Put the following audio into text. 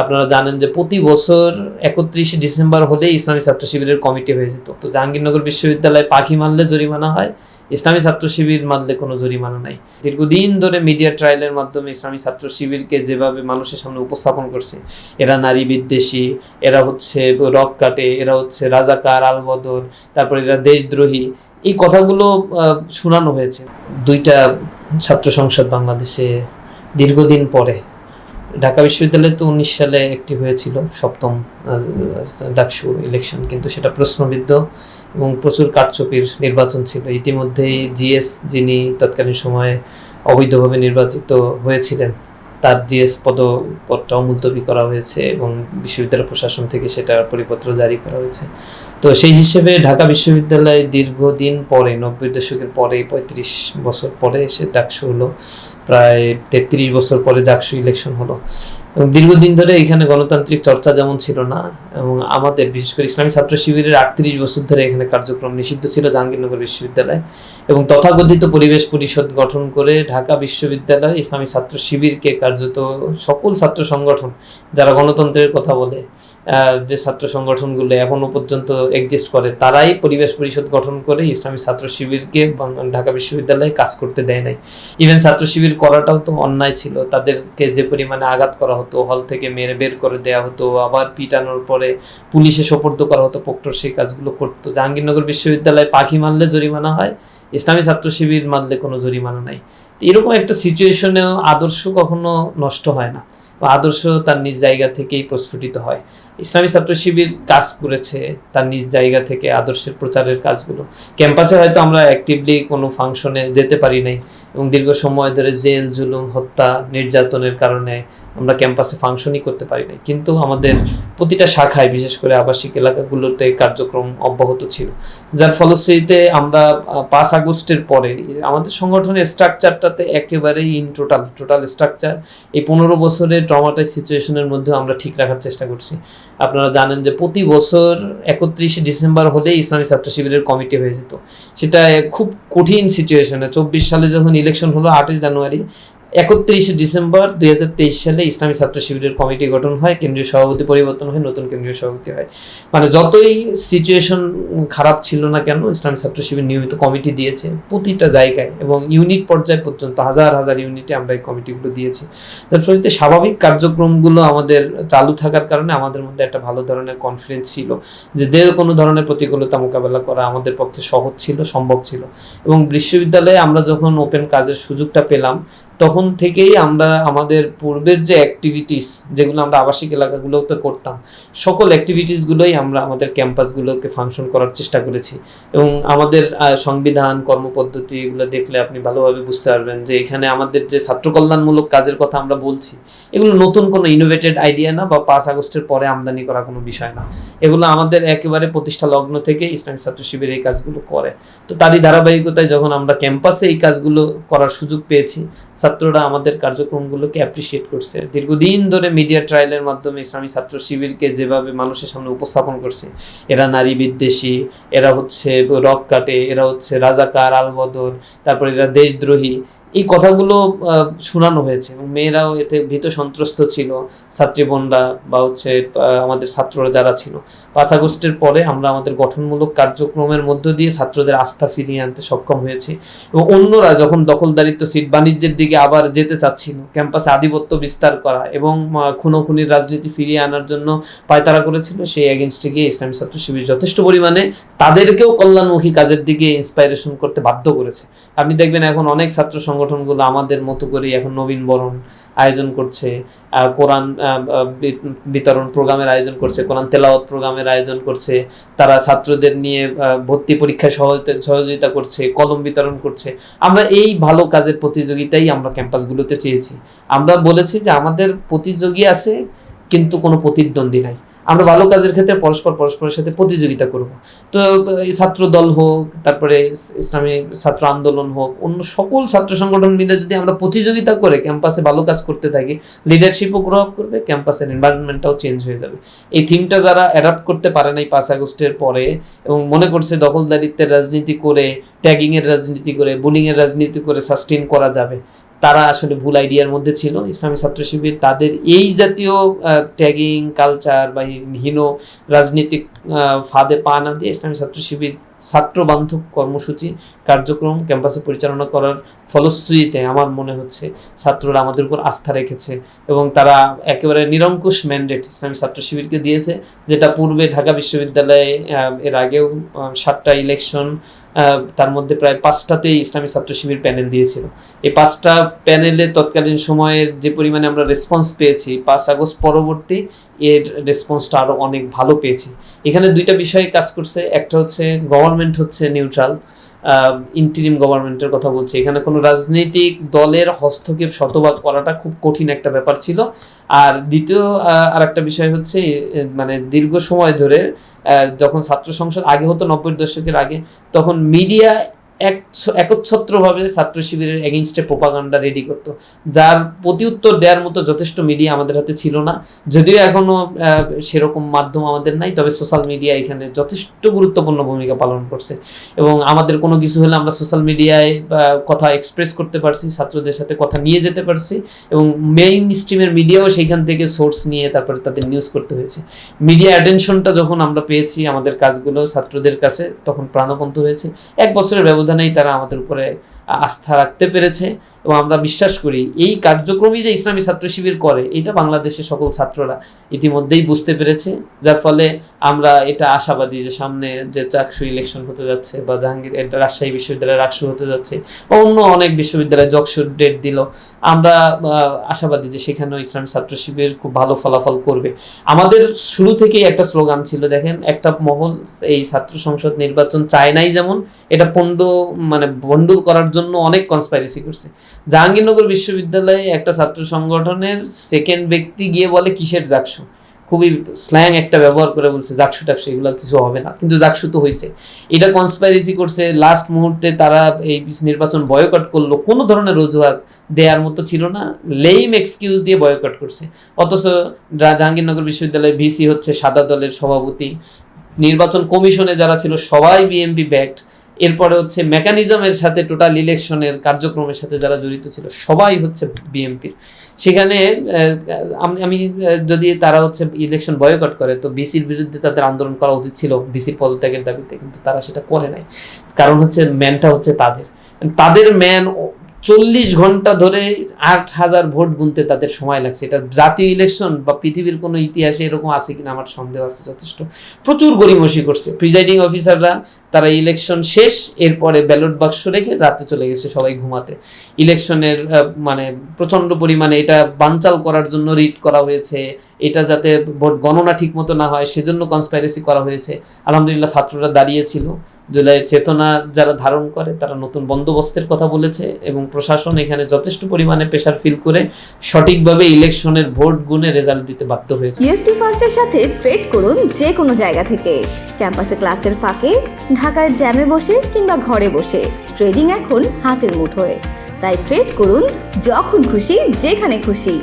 আপনারা জানেন যে প্রতি বছর একত্রিশে ডিসেম্বর হলে ইসলামী ছাত্র শিবিরের কমিটি হয়ে যেত। তো জাহাঙ্গীরনগর বিশ্ববিদ্যালয়ে পাখি মারলে জরিমানা হয়, ইসলামী ছাত্র শিবির মানলে কোনো জরিমানা নাই। দীর্ঘদিন ধরে মিডিয়া ট্রায়ালের মাধ্যমে ইসলামী ছাত্র শিবিরকে যেভাবে মানুষের সামনে উপস্থাপন করছে, এরা নারী বিদ্বেষী, এরা হচ্ছে রক কাটে, এরা হচ্ছে রাজাকার, আলবদর, তারপর এরা দেশদ্রোহী, এই কথাগুলো শোনানো হয়েছে। দুইটা ছাত্র সংসদ বাংলাদেশে দীর্ঘদিন পরে ঢাকা বিশ্ববিদ্যালয়ে তো উনিশ সালে একটি হয়েছিল সপ্তম ডাকসু ইলেকশন কিন্তু সেটা প্রশ্নবিদ্ধ এবং প্রচুর কাঠচুপির নির্বাচন ছিল। ইতিমধ্যেই জিএস যিনি তৎকালীন সময়ে অবৈধভাবে নির্বাচিত হয়েছিলেন তার জিএস পদপদটাও মুলতবি করা হয়েছে এবং বিশ্ববিদ্যালয় প্রশাসন থেকে সেটার পরিপত্র জারি করা হয়েছে। তো সেই হিসেবে ঢাকা বিশ্ববিদ্যালয়ে দীর্ঘদিন পরে, নব্বই দশকের পরে, পঁয়ত্রিশ বছর পরে এসে ডাকসু হলো। প্রায় তেত্রিশ বছর পরে ডাকসু ইলেকশন হলো। এবং দীর্ঘদিন ধরে এখানে গণতান্ত্রিক চর্চা যেমন ছিল না, এবং আমাদের, বিশেষ করে ইসলামী ছাত্র শিবিরের আটত্রিশ বছর ধরে এখানে কার্যক্রম নিষিদ্ধ ছিল জাহাঙ্গীরনগর বিশ্ববিদ্যালয়, এবং তথাকথিত পরিবেশ পরিষদ গঠন করে ঢাকা বিশ্ববিদ্যালয় ইসলামী ছাত্র শিবিরকে কার্যত সকল ছাত্র সংগঠন, যারা গণতন্ত্রের কথা বলে যে ছাত্র সংগঠনগুলো এখনও পর্যন্ত এক্সিস্ট করে, তারাই পরিবেশ পরিষদ গঠন করে ইসলামী ছাত্র শিবিরকে ঢাকা বিশ্ববিদ্যালয়ে কাজ করতে দেয় নাই। ইভেন ছাত্র শিবির করাটাও তো অন্যায় ছিল। তাদেরকে যে পরিমাণে আঘাত করা হতো হল থেকে মেরে বের করে দেওয়া হতো, আবার পিটানোর পরে পুলিশে সোপর্দ করা হতো প্রক্টর সেই কাজগুলো করতো। জাহাঙ্গীরনগর বিশ্ববিদ্যালয়ে পাখি মারলে জরিমানা হয়, ইসলামী ছাত্র শিবির মারলে কোনো জরিমানা নাই। এরকম একটা সিচুয়েশনেও আদর্শ কখনো নষ্ট হয় না। আদর্শ তার নিজ জায়গা থেকেই প্রস্ফুটিত হয়। ইসলামী ছাত্র শিবির কাজ করেছে তার নিজ জায়গা থেকে আদর্শের প্রচারের কাজগুলো। ক্যাম্পাসে হয়তো আমরা অ্যাক্টিভলি কোনো ফাংশনে যেতে পারি নাই এবং দীর্ঘ সময় ধরে জেল, জুলুম, হত্যা, নির্যাতনের কারণে আমরা ক্যাম্পাসে ফাংশনই করতে পারি নাই। কিন্তু আমাদের প্রতিটা শাখায়, বিশেষ করে আবাসিক এলাকাগুলোতে কার্যক্রম অব্যাহত ছিল। যার ফলশ্রুতিতে আমরা পাঁচ আগস্টের পরে আমাদের সংগঠনের স্ট্রাকচারটাতে একেবারেই ইন টোটাল টোটাল স্ট্রাকচার এই পনেরো বছরের ট্রমাটাইজ সিচুয়েশনের মধ্যে আমরা ঠিক রাখার চেষ্টা করছি। আপনারা জানেন যে প্রতি বছর একত্রিশে ডিসেম্বর হলে ইসলামী ছাত্র শিবিরের কমিটি হয়ে যেত। সেটা খুব কঠিন সিচুয়েশনে চব্বিশ সালে যখন ইলেকশন হলো, আটই জানুয়ারি একত্রিশে ডিসেম্বর দুই হাজার তেইশ সালে ইসলামী ছাত্র শিবিরের কমিটি গঠন হয়, কেন্দ্রীয় সভাপতি পরিবর্তন হয়, নতুন কেন্দ্রীয় সভাপতি হয়। মানে যতই সিচুয়েশন খারাপ ছিল না কেন, ইসলামী ছাত্র শিবির নিয়মিত কমিটি দিয়েছে প্রতিটা জায়গায় এবং ইউনিট পর্যায় পর্যন্ত, হাজার হাজার ইউনিটে আমরা এই কমিটিগুলো দিয়েছি। তার ফলে স্বাভাবিক কার্যক্রমগুলো আমাদের চালু থাকার কারণে আমাদের মধ্যে একটা ভালো ধরনের কনফিডেন্স ছিল যে যে কোনো ধরনের প্রতিকূলতা মোকাবেলা করা আমাদের পক্ষে সহজ ছিল, সম্ভব ছিল। এবং বিশ্ববিদ্যালয়ে আমরা যখন ওপেন কাজের সুযোগটা পেলাম তখন থেকেই আমরা আমাদের পূর্বের যে অ্যাক্টিভিটিস যেগুলো আমরা আবাসিক এলাকাগুলোতে করতাম, সকল অ্যাক্টিভিটিসগুলোই আমরা আমাদের ক্যাম্পাসগুলোকে ফাংশন করার চেষ্টা করেছি। এবং আমাদের সংবিধান, কর্মপদ্ধতি এগুলো দেখলে আপনি ভালোভাবে বুঝতে পারবেন যে এখানে আমাদের যে ছাত্র কল্যাণমূলক কাজের কথা আমরা বলছি, এগুলো নতুন কোনো ইনোভেটেড আইডিয়া না বা পাঁচ আগস্টের পরে আমদানি করা কোনো বিষয় না। এগুলো আমাদের একেবারে প্রতিষ্ঠা লগ্ন থেকে ইসলামী ছাত্র শিবির এই কাজগুলো করে। তো তারই ধারাবাহিকতায় যখন আমরা ক্যাম্পাসে এই কাজগুলো করার সুযোগ পেয়েছি ছাত্ররা আমাদের কার্যক্রমগুলোকে অ্যাপ্রিসিয়েট করছে। দীর্ঘদিন ধরে মিডিয়া ট্রায়ালের মাধ্যমে ইসলামী ছাত্র শিবিরকে যেভাবে মানুষের সামনে উপস্থাপন করছে, এরা নারী বিদ্বেষী, এরা হচ্ছে রক কাটে, এরা হচ্ছে রাজাকার, আলবদর, তারপর এরা দেশদ্রোহী এই কথাগুলো শোনানো হয়েছে এবং মেয়েরাও এতে ভীত সন্ত্রস্ত ছিল। ছাত্রী বোনরা বা হচ্ছে আমাদের ছাত্ররা যারা ছিল। পাঁচ আগস্টের পরে আমরা আমাদের গঠনমূলক কার্যক্রমের মধ্য দিয়ে ছাত্রদের আস্থা ফিরিয়ে আনতে সক্ষম হয়েছি এবং অন্যরা যখন দখলদারিত্ব, সিট বাণিজ্যের দিকে আবার যেতে চাচ্ছিল, ক্যাম্পাসে আধিপত্য বিস্তার করা এবং খুনোখুনির রাজনীতি ফিরিয়ে আনার জন্য পায়তারা করেছিল, সেই এগেনস্টে গিয়ে ইসলামী ছাত্র শিবির যথেষ্ট পরিমাণে তাদেরকেও কল্যাণমুখী কাজের দিকে ইন্সপাইরেশন করতে বাধ্য করেছে। আপনি দেখবেন এখন অনেক ছাত্র সংগঠনগুলো আমাদের মতো করেই এখন নবীন বরণ আয়োজন করছে কোরআন বিতরণ প্রোগ্রামের আয়োজন করছে, কোরআন তেলাওয়াত প্রোগ্রামের আয়োজন করছে, তারা ছাত্রদের নিয়ে ভর্তি পরীক্ষায় সহযোগিতা করছে, কলম বিতরণ করছে। আমরা এই ভালো কাজের প্রতিযোগিতাই আমরা ক্যাম্পাসগুলোতে চেয়েছি। আমরা বলেছি যে আমাদের প্রতিযোগী আছে, কিন্তু কোনো প্রতিদ্বন্দ্বী নাই। আমরা ভালো কাজের ক্ষেত্রে পরস্পর পরস্পরের সাথে প্রতিযোগিতা করব। তো ছাত্র দল হোক, তারপরে ইসলামী ছাত্র আন্দোলন হোক, অন্য সকল ছাত্র সংগঠন মিলে যদি আমরা প্রতিযোগিতা করে ক্যাম্পাসে ভালো কাজ করতে থাকি লিডারশিপও গ্রো আপ করবে, ক্যাম্পাসের এনভায়রনমেন্টটাও চেঞ্জ হয়ে যাবে। এই থিমটা যারা অ্যাডাপ্ট করতে পারে নাই পাঁচ আগস্টের পরে এবং মনে করছে দখলদারিত্বের রাজনীতি করে ট্যাগিং এর রাজনীতি করে বুলিং এর রাজনীতি করে সাস্টেন করা যাবে তারা আসলে ভুল আইডিয়ার মধ্যে ছিল, ইসলামী ছাত্র শিবির তাদের এই জাতীয় ট্যাগিং কালচার বা হীন রাজনীতিক ফাঁদে পা না দিয়ে ইসলামী ছাত্র শিবির ছাত্র বান্ধব কর্মসূচি, কার্যক্রম, ক্যাম্পাসে পরিচালনা করার ফলশ্রুতিতে আমার মনে হচ্ছে ছাত্ররা আমাদের উপর আস্থা রেখেছে এবং তারা একেবারে নিরঙ্কুশ ম্যান্ডেট ইসলামী ছাত্র শিবিরকে দিয়েছে, যেটা পূর্বে ঢাকা বিশ্ববিদ্যালয়ে এর আগেও সাতটা ইলেকশন তার মধ্যে প্রায় পাঁচটাতেই ইসলামী ছাত্র শিবির প্যানেল দিয়েছিল। এই পাঁচটা প্যানেলে তৎকালীন সময়ের যে পরিমাণে আমরা রেসপন্স পেয়েছি, পাঁচ আগস্ট পরবর্তী এর রেসপন্সটা আরও অনেক ভালো পেয়েছি। এখানে দুইটা বিষয়ে কাজ করছে, একটা হচ্ছে গভর্নমেন্ট হচ্ছে নিউট্রাল ইন্টিরিম গভর্নমেন্টের কথা বলছি। এখানে কোনো রাজনৈতিক দলের হস্তক্ষেপ, শতভাগ করাটা খুব কঠিন একটা ব্যাপার ছিল। আর দ্বিতীয় আর একটা বিষয় হচ্ছে মানে দীর্ঘ সময় ধরে যখন ছাত্র সংসদ, আগে হতো নব্বই দশকের আগে, তখন মিডিয়া এক একচ্ছত্রভাবে ছাত্র শিবিরের এগেনস্টে প্রোপাগান্ডা রেডি করতো। যার প্রতি উত্তর দেওয়ার মতো যথেষ্ট মিডিয়া আমাদের হাতে ছিল না। যদিও এখনও সেরকম মাধ্যম আমাদের নাই, তবে সোশ্যাল মিডিয়া এখানে যথেষ্ট গুরুত্বপূর্ণ ভূমিকা পালন করছে। এবং আমাদের কোনো কিছু হলে আমরা সোশ্যাল মিডিয়ায় কথা এক্সপ্রেস করতে পারছি, ছাত্রদের সাথে কথা নিয়ে যেতে পারছি। এবং মেইন স্ট্রিমের মিডিয়াও সেইখান থেকে সোর্স নিয়ে তারপরে তাদের নিউজ করতে হয়েছে। মিডিয়া অ্যাটেনশনটা যখন আমরা পেয়েছি আমাদের কাজগুলো ছাত্রদের কাছে, তখন প্রাণবন্ত হয়েছে। এক বছরের ব্যবধানেই তারা আমাদের উপরে আস্থা রাখতে পেরেছে। এবং আমরা বিশ্বাস করি, এই কার্যক্রমই যে ইসলামী ছাত্র শিবির করে, এটা বাংলাদেশের সকল ছাত্ররা ইতিমধ্যেই বুঝতে পেরেছে। যার ফলে আমরা এটা আশাবাদী যে সামনে যে চাকসু ইলেকশন হতে যাচ্ছে বা জাহাঙ্গীর এটা রাজশাহী বিশ্ববিদ্যালয়ে রাকসু হতে যাচ্ছে বা অন্য অনেক বিশ্ববিদ্যালয়ে জকসুর ডেট দিল, আমরা আশাবাদী যে সেখানেও ইসলামী ছাত্র শিবির খুব ভালো ফলাফল করবে। আমাদের শুরু থেকেই একটা স্লোগান ছিল, দেখেন, একটা মহল, এই ছাত্র সংসদ নির্বাচন চায় নাই যেমন, এটা পণ্ড মানে বন্ডুল করার জন্য অনেক কনস্পাইরেসি করছে। জাহাঙ্গীরনগর বিশ্ববিদ্যালয়ে একটা ছাত্র সংগঠনের সেকেন্ড ব্যক্তি গিয়ে বলে, কিসের জাকসু? খুবই স্ল্যাং একটা ব্যবহার করে বলছে, জাকসু টাকসু, এগুলো কিছু হবে না। কিন্তু জাকসু তো হয়েছে এটা কনস্পাইরেসি করছে। লাস্ট মুহূর্তে তারা এই নির্বাচন বয়কট করল। কোনো ধরনের অজুহাত দেওয়ার মতো ছিল না। লেইম এক্সকিউজ দিয়ে বয়কট করছে। অথচ জাহাঙ্গীরনগর বিশ্ববিদ্যালয়ে ভিসি হচ্ছে সাদা দলের সভাপতি। নির্বাচন কমিশনে যারা ছিল, সবাই বিএমপি ব্যাক্ট এরপরে হচ্ছে মেকানিজমের সাথে টোটাল ইলেকশনের কার্যক্রমের সাথে যারা জড়িত ছিল, সবাই হচ্ছে বিএমপির সেখানে আমি যদি তারা হচ্ছে ইলেকশন বয়কট করে, তো বিসির বিরুদ্ধে তাদের আন্দোলন করা উচিত ছিল বিসির পদত্যাগের দাবিতে, কিন্তু তারা সেটা করে নাই। কারণ হচ্ছে ম্যানটা হচ্ছে তাদের। তাদের ম্যান চল্লিশ ঘণ্টা ধরে আট হাজার ভোট গুনতে তাদের সময় লাগছে। এটা জাতীয় ইলেকশন বা পৃথিবীর কোনো ইতিহাসে এরকম আছে কিনা আমার সন্দেহ আছে যথেষ্ট। প্রচুর গরিমসি করছে। প্রিজাইডিং অফিসাররা তারা ইলেকশন শেষ, এরপরে ব্যালট বাক্স রেখে রাতে চলে গেছে সবাই ঘুমাতে। ইলেকশনের মানে প্রচণ্ড পরিমাণে এটা বানচাল করার জন্য রিট করা হয়েছে। এটা যাতে ভোট গণনা ঠিক মতো না হয়, সেজন্য কনস্পাইরেসি করা হয়েছে। আলহামদুলিল্লাহ ছাত্ররা দাঁড়িয়েছিল জুলাইয়ের চেতনা যারা ধারণ করে, তারা নতুন বন্দোবস্তের কথা বলেছে এবং প্রশাসন এখানে যথেষ্ট পরিমাণে প্রেশার ফিল করে সঠিকভাবে ইলেকশনের ভোট গুনে রেজাল্ট দিতে বাধ্য হয়েছে। ইউএফটি ফার্স্টের সাথে ট্রেড করুন যে কোনো জায়গা থেকে। ক্যাম্পাসে ক্লাসের ফাঁকে, ঢাকার জ্যামে বসে কিংবা ঘরে বসে। ট্রেডিং এখন হাতের মুঠোয়। তাই ট্রেড করুন যখন খুশি, যেখানে খুশি।